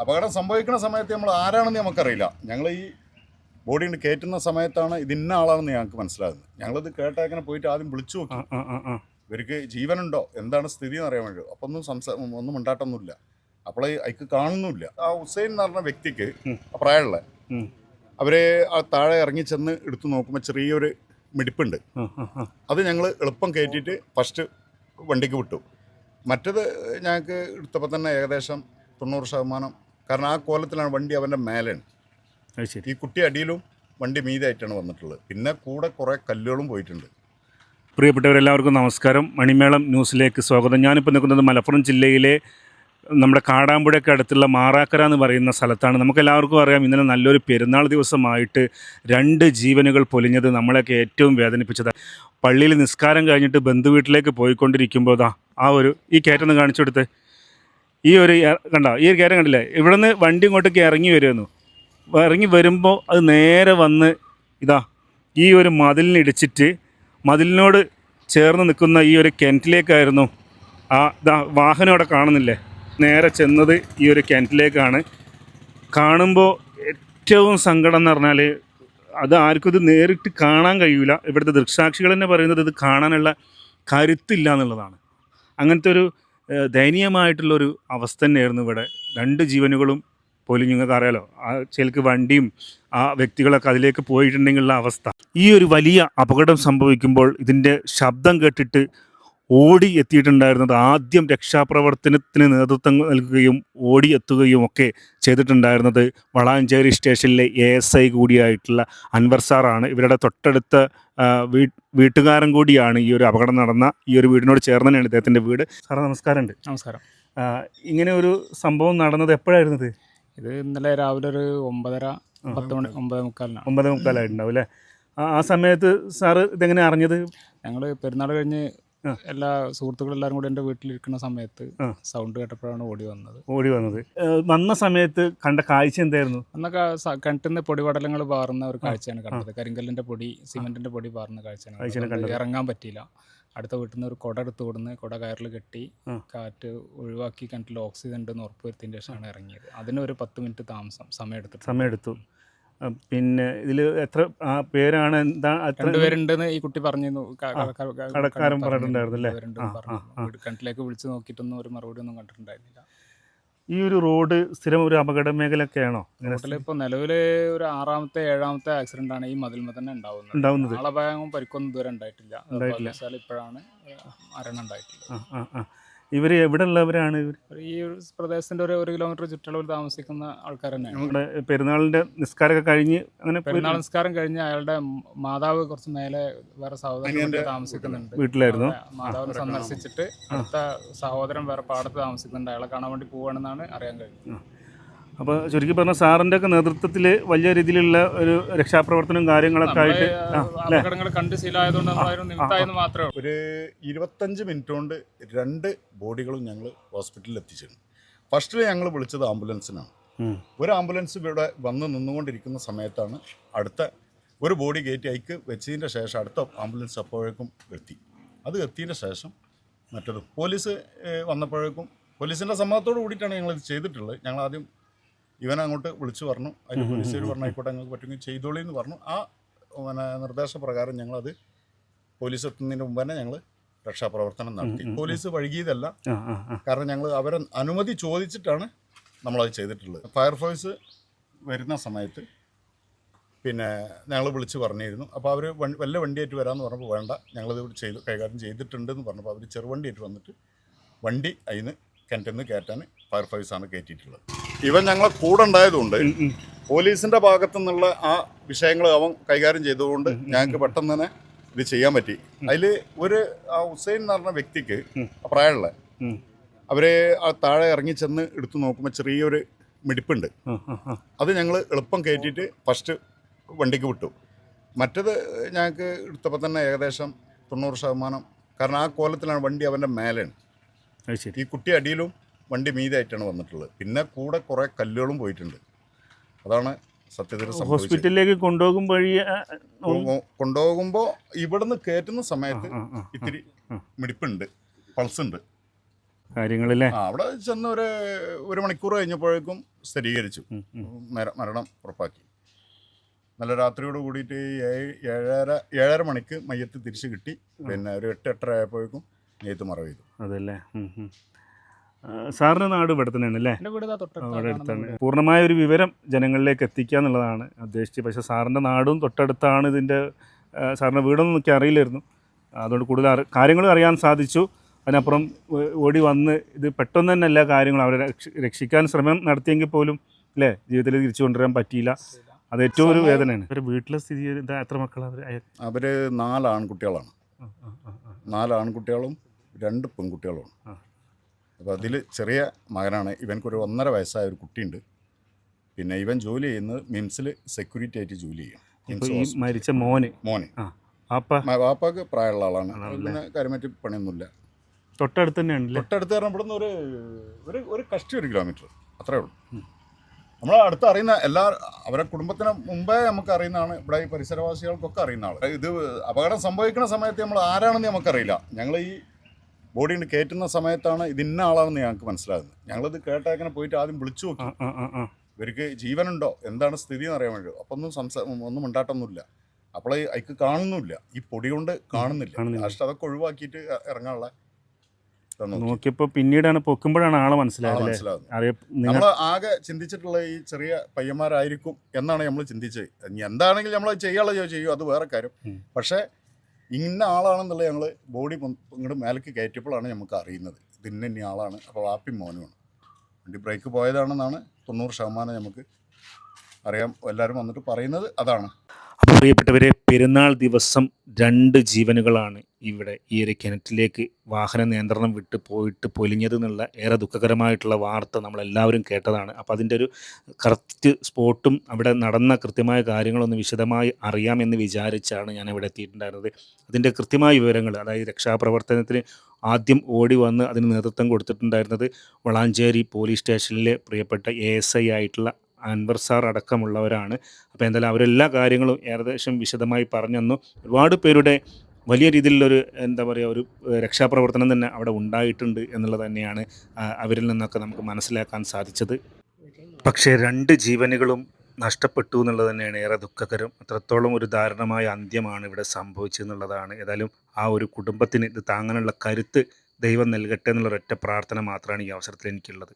അപകടം സംഭവിക്കുന്ന സമയത്ത് നമ്മൾ ആരാണെന്ന് നമുക്കറിയില്ല. ഞങ്ങൾ ഈ ബോഡി കൊണ്ട് കയറ്റുന്ന സമയത്താണ് ഇത് ഇന്ന ആളാണെന്ന് ഞങ്ങൾക്ക് മനസ്സിലാകുന്നത്. ഞങ്ങളിത് കേട്ടേക്കനെ പോയിട്ട് ആദ്യം വിളിച്ചു നോക്കി. ഇവർക്ക് ജീവനുണ്ടോ? എന്താണ് സ്ഥിതി എന്ന് അറിയാൻ വേണ്ടി. അപ്പം ഒന്നും സംസാ ഒന്നും ഉണ്ടാട്ടൊന്നുമില്ല. അപ്പോൾ അയക്ക് കാണുന്നുമില്ല. ആ ഹുസൈൻ എന്ന് പറഞ്ഞ വ്യക്തിക്ക് പ്രായമുള്ള അവരെ ആ താഴെ ഇറങ്ങി ചെന്ന് എടുത്തു നോക്കുമ്പോൾ ചെറിയൊരു മിടിപ്പുണ്ട്. അത് ഞങ്ങൾ എളുപ്പം കയറ്റിയിട്ട് ഫസ്റ്റ് വണ്ടിക്ക് വിട്ടു. മറ്റത് ഞങ്ങൾക്ക് എടുത്തപ്പോൾ തന്നെ ഏകദേശം തൊണ്ണൂറ് ശതമാനം കാരണം ആ കോലത്തിലാണ് വണ്ടി അവന്റെ മേലെയാണ് ഈ കുട്ടി അടിയിലും വണ്ടി മീതായിട്ടാണ് വന്നിട്ടുള്ളത്. പിന്നെ കൂടെ കുറേ കല്ലുകളും പോയിട്ടുണ്ട്. പ്രിയപ്പെട്ടവരെല്ലാവർക്കും നമസ്കാരം. മണിമേളം ന്യൂസിലേക്ക് സ്വാഗതം. ഞാനിപ്പോൾ നിൽക്കുന്നത് മലപ്പുറം ജില്ലയിലെ നമ്മുടെ കാടാമ്പുഴയ്ക്ക് അടുത്തുള്ള മാറാക്കര എന്ന് പറയുന്ന സ്ഥലത്താണ്. നമുക്കെല്ലാവർക്കും അറിയാം ഇന്നലെ നല്ലൊരു പെരുന്നാൾ ദിവസമായിട്ട് രണ്ട് ജീവനുകൾ പൊലിഞ്ഞത് നമ്മളെയൊക്കെ ഏറ്റവും വേദനിപ്പിച്ചത് പള്ളിയിൽ നിസ്കാരം കഴിഞ്ഞിട്ട് ബന്ധുവീട്ടിലേക്ക് പോയിക്കൊണ്ടിരിക്കുമ്പോൾ ആ ഒരു ഈ കയറ്റൊന്ന് കാണിച്ചു കൊടുത്ത്. ഈ ഒരു കണ്ട ഈ ഒരു കയറ്റം കണ്ടില്ലേ? ഇവിടെ നിന്ന് വണ്ടി ഇങ്ങോട്ടേക്ക് ഇറങ്ങി വരുമായിരുന്നു ഇറങ്ങി വരുമ്പോൾ അത് നേരെ വന്ന് ഇതാ ഈ ഒരു മതിലിന് ഇടിച്ചിട്ട് മതിലിനോട് ചേർന്ന് നിൽക്കുന്ന ഈ ഒരു കിണറ്റിലേക്കായിരുന്നു ആ ഇതാ വാഹനം അവിടെ കാണുന്നില്ലേ? നേരെ ചെന്നത് ഈ ഒരു കിണറ്റിലേക്കാണ്. കാണുമ്പോൾ ഏറ്റവും സങ്കടം എന്ന് പറഞ്ഞാൽ അത് ആർക്കും ഇത് നേരിട്ട് കാണാൻ കഴിയില്ല ഇവിടുത്തെ ദൃക്സാക്ഷികൾ തന്നെ പറയുന്നത് ഇത് കാണാനുള്ള കരുത്തില്ല എന്നുള്ളതാണ്. അങ്ങനത്തെ ഒരു ദയനീയമായിട്ടുള്ളൊരു അവസ്ഥ തന്നെയായിരുന്നു ഇവിടെ. രണ്ട് ജീവനുകളും പോലും നിങ്ങൾക്ക് അറിയാലോ. ആ ചിലക്ക് വണ്ടിയും ആ വ്യക്തികളൊക്കെ അതിലേക്ക് പോയിട്ടുണ്ടെങ്കിലുള്ള അവസ്ഥ. ഈ ഒരു വലിയ അപകടം സംഭവിക്കുമ്പോൾ ഇതിന്റെ ശബ്ദം കേട്ടിട്ട് ഓടി എത്തിയിട്ടുണ്ടായിരുന്നത് ആദ്യം രക്ഷാപ്രവർത്തനത്തിന് നേതൃത്വം നൽകുകയും ഓടി എത്തുകയും ഒക്കെ ചെയ്തിട്ടുണ്ടായിരുന്നത് വളാഞ്ചേരി സ്റ്റേഷനിലെ എ എസ് ഐ കൂടിയായിട്ടുള്ള അൻവർ സാറാണ് ഇവരുടെ തൊട്ടടുത്ത വീ വീട്ടുകാരൻ കൂടിയാണ് ഈ ഒരു അപകടം നടന്ന ഈ ഒരു വീടിനോട് ചേർന്ന് തന്നെയാണ് ഇദ്ദേഹത്തിന്റെ വീട്. സാറേ നമസ്കാരമുണ്ട് നമസ്കാരം. ഇങ്ങനെ ഒരു സംഭവം നടന്നത് എപ്പോഴായിരുന്നു ഇത്? ഇത് ഇന്നലെ രാവിലെ ഒരു ഒമ്പതര പത്ത് മണി ഒമ്പത്. മുക്കാലിനാണ്. ഒമ്പത് മുക്കാലായിട്ടുണ്ടാവും അല്ലേ? ആ സമയത്ത് സാറ് ഇതെങ്ങനെ അറിഞ്ഞത്? ഞങ്ങൾ പെരുന്നാൾ കഴിഞ്ഞ്. എല്ലാ സുഹൃത്തുക്കളും കൂടി എന്റെ വീട്ടിലിരിക്കുന്ന സമയത്ത് സൗണ്ട് കേട്ടപ്പോഴാണ് ഓടി വന്നത്. ഓടി വന്നത്. വന്ന സമയത്ത് കണ്ട കാഴ്ച എന്തായിരുന്നു? അന്നൊക്കെ കിണറ്റിന്ന് പൊടിപടലങ്ങൾ പാറുന്ന ഒരു കാഴ്ചയാണ് കണ്ടത്. കരിങ്കല്ലിന്റെ പൊടി സിമെന്റിന്റെ പൊടി പാറുന്ന കാഴ്ചയാണ് കണ്ടത്. ഇറങ്ങാൻ പറ്റിയില്ല. അടുത്ത വീട്ടിൽ നിന്ന് ഒരു കുട എടുത്ത് കൊടുന്ന് കുട കയറിൽ കെട്ടി കാറ്റ് ഒഴിവാക്കി കിണറ്റിൽ ഓക്സിജൻ ഉണ്ടെന്ന് ഉറപ്പുവരുത്തിയതിന് ശേഷമാണ് ഇറങ്ങിയത്. അതിനൊരു പത്ത് മിനിറ്റ് താമസം സമയം എടുത്തു സമയമെടുത്തു. ആ, പിന്നെ ഇതിൽ എത്ര ആ പേരാണ് എന്താ എത്ര രണ്ടുപേരുണ്ടെന്ന് ഈ കുട്ടി പറഞ്ഞിരുന്നു. കടക്കാരൻ. പറഞ്ഞിട്ടുണ്ടായിരുന്നു അല്ലേ? കിണറ്റിലേക്ക് വിളിച്ച് നോക്കിയിട്ടൊന്നും ഒരു മറുപടി ഒന്നും കണ്ടിട്ടുണ്ടായിരുന്നില്ല. ഈ ഒരു റോഡ് സ്ഥിരം ഒരു അപകട മേഖലയൊക്കെയാണോ? ഇപ്പൊ ഇപ്പോൾ നിലവിൽ ഒരു ആറാമത്തെ ഏഴാമത്തെ ആക്സിഡന്റ് ആണ് ഈ മതിൽമ തന്നെ ഉണ്ടാവുന്നത്. ഉണ്ടാവുന്നത്. ആളപായവും പരിക്കൊന്നും ഇതുവരെ ഉണ്ടായിട്ടില്ല. ഉണ്ടായിട്ടില്ല. ഇപ്പോഴാണ് മരണം ആ. ഇവർ എവിടെ ഉള്ളവരാണ് ഇവർ ഈ ഒരു പ്രദേശത്തിന്റെ ഒരു ഒരു കിലോമീറ്റർ ചുറ്റളവിൽ താമസിക്കുന്ന ആൾക്കാർ തന്നെയാണ്. നമ്മുടെ പെരുന്നാളിന്റെ നിസ്കാരമൊക്കെ കഴിഞ്ഞ് അങ്ങനെ പെരുന്നാൾ നിസ്കാരം കഴിഞ്ഞ് അയാളുടെ മാതാവ് കുറച്ച് മേലെ വേറെ സഹോദരൻ താമസിക്കുന്നുണ്ട്. വീട്ടിലായിരുന്നു. മാതാവിനെ സന്ദർശിച്ചിട്ട് അടുത്ത സഹോദരൻ വേറെ പാടത്ത് താമസിക്കുന്നുണ്ട്. അയാളെ കാണാൻ വേണ്ടി പോവാണെന്നാണ് അറിയാൻ കഴിഞ്ഞത്. അപ്പോൾ ചുരുക്കി പറഞ്ഞ സാറിന്റെ ഒക്കെ നേതൃത്വത്തിൽ വലിയ രീതിയിലുള്ള ഒരു രക്ഷാപ്രവർത്തനവും കാര്യങ്ങളൊക്കെ ആയിട്ട് അപകടങ്ങൾ കണ്ട് ശീലമായതുകൊണ്ട് ഒരു ഇരുപത്തഞ്ച് മിനിറ്റ് കൊണ്ട് രണ്ട് ബോഡികളും ഞങ്ങൾ ഹോസ്പിറ്റലിൽ എത്തിച്ചിരുന്നു. ഫസ്റ്റിൽ ഞങ്ങൾ വിളിച്ചത് ആംബുലൻസിനാണ്. ഒരു ആംബുലൻസ് ഇവിടെ വന്ന് നിന്നുകൊണ്ടിരിക്കുന്ന സമയത്താണ് അടുത്ത ഒരു ബോഡി കയറ്റി അയക്ക് വെച്ചതിന്റെ ശേഷം അടുത്ത ആംബുലൻസ് അപ്പോഴേക്കും എത്തി. അത് എത്തിയതിന്റെ ശേഷം മറ്റത് പോലീസ് വന്നപ്പോഴേക്കും പോലീസിന്റെ സമ്മതത്തോട് കൂടിയിട്ടാണ് ഞങ്ങൾ ഇത് ചെയ്തിട്ടുള്ളത്. ഞങ്ങൾ ആദ്യം ഇവനെ അങ്ങോട്ട് വിളിച്ചു പറഞ്ഞു. അതിന് പോലീസുകാർ പറഞ്ഞു ആയിക്കോട്ടെ ഞങ്ങൾക്ക് പറ്റുമെങ്കിൽ ചെയ്തോളി എന്ന് പറഞ്ഞു. ആ പിന്നെ നിർദ്ദേശപ്രകാരം ഞങ്ങളത് പോലീസ് എത്തുന്നതിന് മുമ്പ് തന്നെ ഞങ്ങൾ രക്ഷാപ്രവർത്തനം നടത്തി. പോലീസ് ആ കാരണം ഞങ്ങൾ അവരെ അനുമതി ചോദിച്ചിട്ടാണ് നമ്മളത് ചെയ്തിട്ടുള്ളത്. ഫയർഫോഴ്സ് വരുന്ന സമയത്ത് പിന്നെ ഞങ്ങൾ വിളിച്ച് പറഞ്ഞിരുന്നു. അപ്പോൾ അവർ വല്ല വണ്ടിയായിട്ട് വരാമെന്ന് പറഞ്ഞപ്പോൾ വേണ്ട ഞങ്ങളിത് ഇവിടെ ചെയ്ത് കൈകാര്യം ചെയ്തിട്ടുണ്ടെന്ന് പറഞ്ഞപ്പോൾ അവർ ചെറുവണ്ടിയായിട്ട് വന്നിട്ട് വണ്ടി അതിന് കിണറ്റിൽ നിന്ന് കയറ്റാൻ ഫയർഫോഴ്സാണ് കയറ്റിയിട്ടുള്ളത് ഇവൻ ഞങ്ങളെ കൂടെ ഉണ്ടായതുകൊണ്ട് ഉം. ഭാഗത്തു നിന്നുള്ള ആ വിഷയങ്ങൾ അവൻ കൈകാര്യം ചെയ്തതുകൊണ്ട് ഞങ്ങൾക്ക് പെട്ടെന്ന് തന്നെ ഇത് ചെയ്യാൻ പറ്റി. അതിൽ ഒരു ആ ഹുസൈൻ എന്ന് പറഞ്ഞ വ്യക്തിക്ക് പ്രായമുള്ള. അവരെ ആ താഴെ ഇറങ്ങി ചെന്ന് എടുത്തു നോക്കുമ്പോൾ ചെറിയൊരു മിടിപ്പുണ്ട്. അത് ഞങ്ങൾ എളുപ്പം കയറ്റിയിട്ട് ഫസ്റ്റ് വണ്ടിക്ക് വിട്ടു. മറ്റത് ഞങ്ങൾക്ക് എടുത്തപ്പോൾ തന്നെ ഏകദേശം തൊണ്ണൂറ് ശതമാനം കാരണം ആ കോലത്തിലാണ് വണ്ടി അവന്റെ മേലെയാണ്. ഈ കുട്ടി അടിയിലും വണ്ടി മീതായിട്ടാണ് വന്നിട്ടുള്ളത്. പിന്നെ കൂടെ കുറേ കല്ലുകളും പോയിട്ടുണ്ട്. അതാണ് സത്യത്തിൽ ഹോസ്പിറ്റലിലേക്ക് കൊണ്ടുപോകും വഴി ആ, ഉം. കൊണ്ടുപോകുമ്പോൾ ഇവിടുന്ന് കയറ്റുന്ന സമയത്ത്. ഇത്തിരി. മിടിപ്പുണ്ട് പൾസ് ഉണ്ട് കാര്യങ്ങളില്ലേ അവിടെ ചെന്ന് ഒരു ഒരു മണിക്കൂർ കഴിഞ്ഞപ്പോഴേക്കും സ്ഥിരീകരിച്ചു. മരണം ഉറപ്പാക്കി. നല്ല രാത്രിയോട് കൂടിയിട്ട് ഏഴ് ഏഴര ഏഴര മണിക്ക് മയ്യത്ത് തിരിച്ചു കിട്ടി. പിന്നെ ഒരു എട്ട് എട്ടര ആയപ്പോഴേക്കും നെയ്ത്ത് മറവ് ചെയ്തു. അതല്ലേ? സാറിന്റെ നാട് ഇവിടെ തന്നെയാണ് അല്ലേ? അവിടെ അടുത്താണ്. പൂർണമായ ഒരു വിവരം ജനങ്ങളിലേക്ക് എത്തിക്കുക എന്നുള്ളതാണ് ഉദ്ദേശിച്ചത്. പക്ഷേ സാറിന്റെ നാടും തൊട്ടടുത്താണ് ഇതിന്റെ സാറിന്റെ വീടൊന്നും എനിക്ക് അറിയില്ലായിരുന്നു. അതുകൊണ്ട് കൂടുതൽ കാര്യങ്ങൾ കാര്യങ്ങളും അറിയാൻ സാധിച്ചു. അതിനപ്പുറം ഓടി വന്ന് ഇത് പെട്ടെന്ന് തന്നെ എല്ലാ കാര്യങ്ങളും അവരെ രക്ഷിക്കാൻ ശ്രമം നടത്തിയെങ്കിൽ പോലും അല്ലേ? ജീവിതത്തിൽ തിരിച്ചു കൊണ്ടുവരാൻ പറ്റിയില്ല. അത് ഏറ്റവും ഒരു വേദനയാണ്. ഒരു വീട്ടിലെ സ്ഥിതി എത്ര മക്കളാണ് അവർ നാല് ആൺകുട്ടികളാണ്. നാല് ആൺകുട്ടികളും രണ്ട് പെൺകുട്ടികളുമാണ്. ആ. അപ്പോൾ അതിൽ ചെറിയ മകനാണ്. ഇവനക്കൊരു ഒന്നര വയസ്സായ ഒരു കുട്ടിയുണ്ട്. പിന്നെ ഇവൻ ജോലി ചെയ്യുന്നത് മിംസിൽ സെക്യൂരിറ്റി ആയിട്ട് ജോലി ചെയ്യും. ഇപ്പോൾ ഈ മരിച്ച മോന്. മോനെ. വാപ്പാക്ക് പ്രായമുള്ള ആളാണ്? പിന്നെ കാര്യമായിട്ട് പണിയൊന്നുമില്ല. തൊട്ടടുത്ത് തന്നെയാണല്ലേ? തൊട്ടടുത്ത് കാരണം ഇവിടുന്ന് ഒരു ഒരു ഒരു കഷ്ടി ഒരു കിലോമീറ്റർ അത്രേ ഉള്ളൂ. നമ്മൾ അടുത്ത് അറിയുന്ന എല്ലാ അവരുടെ കുടുംബത്തിന് മുമ്പേ നമുക്ക് അറിയുന്നതാണ്. ഇവിടെ ഈ പരിസരവാസികൾക്കൊക്കെ അറിയുന്ന ആൾ ഇത് അപകടം സംഭവിക്കുന്ന സമയത്ത് നമ്മൾ ആരാണെന്ന് നമുക്കറിയില്ല. ഞങ്ങൾ ഈ ബോഡി കൊണ്ട് കയറ്റുന്ന സമയത്താണ് ഇത് ഇന്ന ആളാണെന്ന് ഞങ്ങൾക്ക് മനസ്സിലാകുന്നത്. ഞങ്ങളിത് കേട്ടേക്കനെ പോയിട്ട് ആദ്യം വിളിച്ചു നോക്കി. ഇവർക്ക് ജീവനുണ്ടോ? എന്താണ് സ്ഥിതി എന്ന് അറിയാൻ വേണ്ടി. അപ്പം ഒന്നും സംസാ ഒന്നും ഉണ്ടാട്ടൊന്നുമില്ല. അപ്പോൾ അയക്ക് കാണുന്നില്ല ഈ പൊടി കൊണ്ട് കാണുന്നില്ല. ലാസ്റ്റ് അതൊക്കെ ഒഴിവാക്കിയിട്ട് ഇറങ്ങാനുള്ള നോക്കിയപ്പോ നോക്കിയപ്പോൾ പിന്നീടാണ് പൊക്കുമ്പോഴാണ് ആളെ മനസ്സിലായത് നമ്മൾ ആകെ ചിന്തിച്ചിട്ടുള്ള ഈ ചെറിയ പയ്യന്മാരായിരിക്കും എന്നാണ് നമ്മൾ ചിന്തിച്ചത്. ഇനി എന്താണെങ്കിലും നമ്മൾ ചെയ്യാനുള്ള ചെയ്യും. അത് വേറെ കാര്യം. പക്ഷേ ഇന്ന ആളാണെന്നുള്ളത് ഞങ്ങൾ ബോഡി ഇങ്ങോട്ട് മേലേക്ക് കയറ്റിയപ്പോഴാണ് നമുക്ക് അറിയുന്നത്. ഇത് ഇന്ന ഇന്ന ആളാണ് അപ്പോൾ വാപ്പി മോനുമാണ് വണ്ടി ബ്രേക്ക് പോയതാണെന്നാണ് തൊണ്ണൂറ് ശതമാനം നമുക്ക് അറിയാം. എല്ലാവരും വന്നിട്ട് പറയുന്നത് അതാണ്. അപ്പോൾ പ്രിയപ്പെട്ടവരെ പെരുന്നാൾ ദിവസം രണ്ട് ജീവനുകളാണ് ഇവിടെ ഈ ഒരു കിണറ്റിലേക്ക് വാഹന നിയന്ത്രണം വിട്ട് പോയിട്ട് പൊലിഞ്ഞത് എന്നുള്ള ഏറെ ദുഃഖകരമായിട്ടുള്ള വാർത്ത നമ്മളെല്ലാവരും കേട്ടതാണ്. അപ്പോൾ അതിന്റെ ഒരു കറക്റ്റ് സ്പോട്ടും അവിടെ നടന്ന കൃത്യമായ കാര്യങ്ങളൊന്ന് വിശദമായി അറിയാമെന്ന് വിചാരിച്ചാണ് ഞാൻ ഇവിടെ എത്തിയിട്ടുണ്ടായിരുന്നത്. അതിന്റെ കൃത്യമായ വിവരങ്ങൾ അതായത് രക്ഷാപ്രവർത്തനത്തിന് ആദ്യം ഓടി വന്ന് അതിന് നേതൃത്വം കൊടുത്തിട്ടുണ്ടായിരുന്നത് വളാഞ്ചേരി പോലീസ് സ്റ്റേഷനിലെ പ്രിയപ്പെട്ട എ എസ് ഐ ആയിട്ടുള്ള അൻവർ സാർ അടക്കമുള്ളവരാണ്. അപ്പോൾ എന്തായാലും അവരെല്ലാ കാര്യങ്ങളും ഏകദേശം വിശദമായി പറഞ്ഞു തന്നു ഒരുപാട് പേരുടെ വലിയ രീതിയിലുള്ളൊരു എന്താ പറയുക ഒരു രക്ഷാപ്രവർത്തനം തന്നെ അവിടെ ഉണ്ടായിട്ടുണ്ട് എന്നുള്ളത് തന്നെയാണ് അവരിൽ നിന്നൊക്കെ നമുക്ക് മനസ്സിലാക്കാൻ സാധിച്ചത്. പക്ഷേ രണ്ട് ജീവനുകളും നഷ്ടപ്പെട്ടു എന്നുള്ളത് തന്നെയാണ് ഏറെ ദുഃഖകരം. അത്രത്തോളം ഒരു ദാരുണമായ അന്ത്യമാണ് ഇവിടെ സംഭവിച്ചതെന്നുള്ളതാണ്. ഏതായാലും ആ ഒരു കുടുംബത്തിന് ഇത് താങ്ങാനുള്ള കരുത്ത് ദൈവം നൽകട്ടെ എന്നുള്ള ഒരൊറ്റ പ്രാർത്ഥന മാത്രമാണ് ഈ അവസരത്തിൽ എനിക്കുള്ളത്.